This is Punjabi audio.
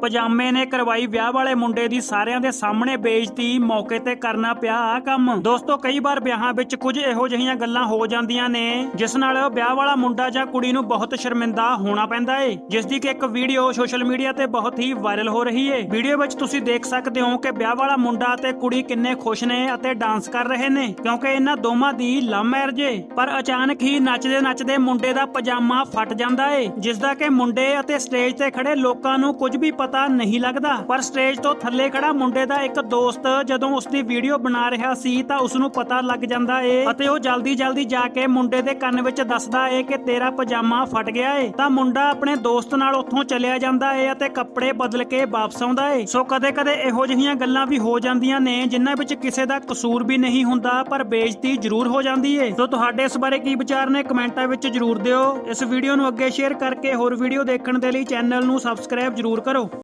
ਪਜਾਮੇ ਨੇ ਕਰਵਾਈ ਵਿਆਹ ਵਾਲੇ ਮੁੰਡੇ ਦੀ ਸਾਰਿਆਂ ਦੇ ਸਾਹਮਣੇ ਬੇਇੱਜ਼ਤੀ, ਮੌਕੇ ਤੇ ਕਰਨਾ ਪਿਆ ਆ ਕੰਮ। ਦੋਸਤੋ, ਕਈ ਵਾਰ ਵਿਆਹਾਂ ਵਿੱਚ ਕੁਝ ਇਹੋ ਜਿਹੀਆਂ ਗੱਲਾਂ ਹੋ ਜਾਂਦੀਆਂ ਨੇ, ਜਿਸ ਨਾਲ ਵਿਆਹ ਵਾਲਾ ਮੁੰਡਾ ਜਾਂ ਕੁੜੀ ਨੂੰ ਬਹੁਤ ਸ਼ਰਮਿੰਦਾ ਹੋਣਾ ਪੈਂਦਾ ਏ, ਜਿਸ ਦੀ ਕਿ ਇੱਕ ਵੀਡੀਓ ਸੋਸ਼ਲ ਮੀਡੀਆ ਤੇ ਬਹੁਤ ਹੀ ਵਾਇਰਲ ਹੋ ਰਹੀ ਏ। ਵੀਡੀਓ ਵਿੱਚ ਤੁਸੀਂ ਦੇਖ ਸਕਦੇ ਹੋ ਕਿ ਵਿਆਹ ਵਾਲਾ ਮੁੰਡਾ ਤੇ ਕੁੜੀ ਕਿੰਨੇ ਖੁਸ਼ ਨੇ ਅਤੇ ਡਾਂਸ ਕਰ ਰਹੇ ਨੇ, ਕਿਉਂਕਿ ਇਹਨਾਂ ਦੋਵਾਂ ਦੀ ਲਵ ਮੈਰਿਜ ਏ। ਪਰ ਅਚਾਨਕ ਹੀ ਨੱਚਦੇ ਨੱਚਦੇ ਮੁੰਡੇ ਦਾ ਪਜਾਮਾ ਫਟ ਜਾਂਦਾ ਏ, ਜਿਸ ਦਾ ਕਿ ਮੁੰਡੇ ਅਤੇ ਸਟੇਜ ਤੇ ਖੜੇ ਲੋਕਾਂ ਨੂੰ ਕੁਝ ਵੀ ਪਤਾ ਨਹੀਂ ਲੱਗਦਾ। ਪਰ ਸਟੇਜ ਤੋਂ ਥੱਲੇ ਖੜਾ ਮੁੰਡੇ ਦਾ ਇੱਕ ਦੋਸਤ ਜਦੋਂ ਉਸ ਦੀ ਵੀਡੀਓ ਬਣਾ ਰਿਹਾ ਸੀ ਤਾਂ ਉਸ ਨੂੰ ਪਤਾ ਲੱਗ ਜਾਂਦਾ ਏ ਅਤੇ ਉਹ ਜਲਦੀ ਜਲਦੀ ਜਾ ਕੇ ਮੁੰਡੇ ਦੇ ਕੰਨ ਵਿੱਚ ਦੱਸਦਾ ਏ ਕਿ ਤੇਰਾ ਪਜਾਮਾ ਫਟ ਗਿਆ ਏ। ਤਾਂ ਮੁੰਡਾ ਆਪਣੇ ਦੋਸਤ ਨਾਲ ਉੱਥੋਂ ਚਲਿਆ ਜਾਂਦਾ ਏ ਅਤੇ ਕੱਪੜੇ ਬਦਲ ਕੇ ਵਾਪਸ ਆਉਂਦਾ ਏ। ਸੋ ਕਦੇ ਕਦੇ ਇਹੋ ਜਿਹੀਆਂ ਗੱਲਾਂ ਵੀ ਹੋ ਜਾਂਦੀਆਂ ਨੇ ਜਿਨ੍ਹਾਂ ਵਿੱਚ ਕਿਸੇ ਦਾ ਕਸੂਰ ਵੀ ਨਹੀਂ ਹੁੰਦਾ ਪਰ ਬੇਇੱਜ਼ਤੀ ਜ਼ਰੂਰ ਹੋ ਜਾਂਦੀ ਏ। ਸੋ ਤੁਹਾਡੇ ਇਸ ਬਾਰੇ ਕੀ ਵਿਚਾਰ ਨੇ ਕਮੈਂਟਾਂ ਵਿੱਚ ਜ਼ਰੂਰ ਦਿਓ। ਇਸ ਵੀਡੀਓ ਨੂੰ ਅੱਗੇ ਸ਼ੇਅਰ ਕਰਕੇ ਹੋਰ ਵੀਡੀਓ ਦੇਖਣ ਦੇ ਲਈ ਚੈਨਲ ਨੂੰ ਸਬਸਕ੍ਰਾਈਬ ਜ਼ਰੂਰ ਕਰੋ।